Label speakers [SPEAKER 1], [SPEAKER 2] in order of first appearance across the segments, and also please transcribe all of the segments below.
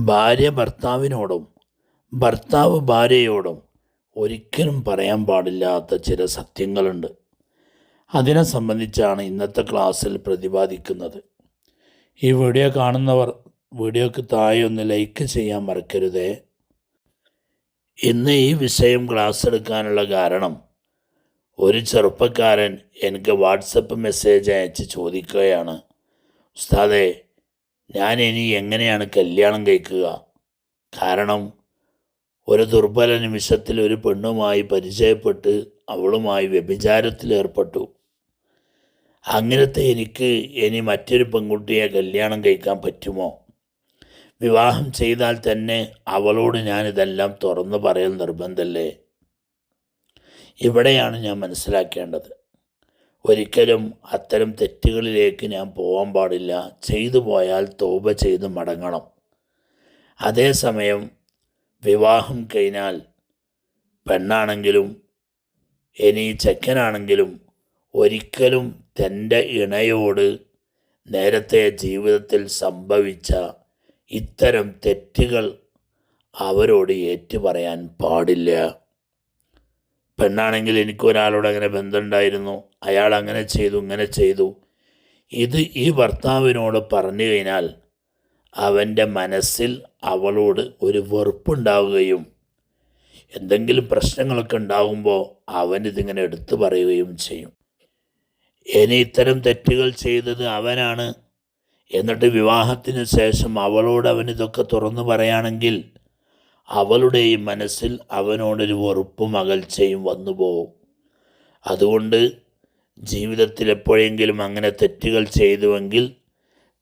[SPEAKER 1] ഭാര്യ ഭർത്താവിനോടും ഭർത്താവ് ഭാര്യയോടും ഒരിക്കലും പറയാൻ പാടില്ലാത്ത ചില സത്യങ്ങളുണ്ട്. അതിനെ സംബന്ധിച്ചാണ് ഇന്നത്തെ ക്ലാസ്സിൽ പ്രതിപാദിക്കുന്നത്. ഈ വീഡിയോ കാണുന്നവർ വീഡിയോക്ക് താഴെ ഒന്ന് ലൈക്ക് ചെയ്യാൻ മറക്കരുതേ. ഇന്ന് ഈ വിഷയം ക്ലാസ് എടുക്കാനുള്ള കാരണം ഒരു ചെറുപ്പക്കാരൻ എനിക്ക് വാട്സപ്പ് മെസ്സേജ് അയച്ച് ചോദിക്കുകയാണ്. ഉസ്താദേ ഞാൻ ഇനി എങ്ങനെയാണ് കല്യാണം കഴിക്കുക? കാരണം ഒരു ദുർബല നിമിഷത്തിൽ ഒരു പെണ്ണുമായി പരിചയപ്പെട്ട് അവളുമായി വ്യഭിചാരത്തിലേർപ്പെട്ടു അങ്ങനത്തെ എനിക്ക് ഇനി മറ്റൊരു പെൺകുട്ടിയെ കല്യാണം കഴിക്കാൻ പറ്റുമോ? വിവാഹം ചെയ്താൽ തന്നെ അവളോട് ഞാനിതെല്ലാം തുറന്നു പറയൽ നിർബന്ധമല്ലേ ഇവിടെയാണ് ഞാൻ മനസ്സിലാക്കേണ്ടത്. ഒരിക്കലും അത്തരം തെറ്റുകളിലേക്ക് ഞാൻ പോകാൻ പാടില്ല. ചെയ്തു പോയാൽ തോപ ചെയ്ത് മടങ്ങണം. അതേസമയം വിവാഹം കഴിഞ്ഞാൽ പെണ്ണാണെങ്കിലും ഇനി ചെക്കനാണെങ്കിലും ഒരിക്കലും തന്റെ ഇണയോട് നേരത്തെ ജീവിതത്തിൽ സംഭവിച്ച ഇത്തരം തെറ്റുകൾ അവരോട് ഏറ്റുപറയാൻ പാടില്ല. പെണ്ണാണെങ്കിൽ എനിക്ക് ഒരാളോട് അങ്ങനെ ബന്ധമുണ്ടായിരുന്നു. അയാൾ അങ്ങനെ ചെയ്തു ഇങ്ങനെ ചെയ്തു. ഇത് ഈ ഭർത്താവിനോട് പറഞ്ഞു കഴിഞ്ഞാൽ അവന്റെ മനസ്സിൽ അവളോട് ഒരു വെറുപ്പുണ്ടാവുകയും എന്തെങ്കിലും പ്രശ്നങ്ങളൊക്കെ ഉണ്ടാകുമ്പോൾ അവൻ ഇതിങ്ങനെ എടുത്തു പറയുകയും ചെയ്യും. ഇനി ഇത്തരം തെറ്റുകൾ ചെയ്തത് അവനാണ്. എന്നിട്ട് വിവാഹത്തിന് ശേഷം അവളോട് അവൻ ഇതൊക്കെ തുറന്നു പറയുകയാണെങ്കിൽ അവളുടെയും മനസ്സിൽ അവനോടൊരു വെറുപ്പും അകൽച്ചയും വന്നു പോകും അതുകൊണ്ട് ജീവിതത്തിൽ എപ്പോഴെങ്കിലും അങ്ങനെ തെറ്റുകൾ ചെയ്തുവെങ്കിൽ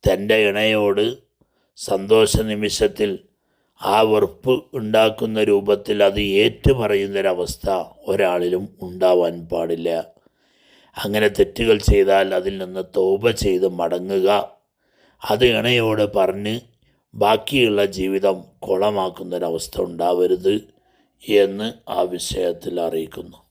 [SPEAKER 1] തന്റെ ഇണയോട് സന്തോഷ നിമിഷത്തിൽ ആ വെറുപ്പ് ഉണ്ടാക്കുന്ന രൂപത്തിൽ അത് ഏറ്റുപറയുന്നൊരവസ്ഥ ഒരാളിലും ഉണ്ടാവാൻ പാടില്ല. അങ്ങനെ തെറ്റുകൾ ചെയ്താൽ അതിൽ നിന്ന് തോപ ചെയ്ത് മടങ്ങുക. അത് ഇണയോട് പറഞ്ഞ് ബാക്കിയുള്ള ജീവിതം കുളമാക്കുന്നൊരവസ്ഥ ഉണ്ടാവരുത് എന്ന് ആ വിഷയത്തിൽ അറിയിക്കുന്നു.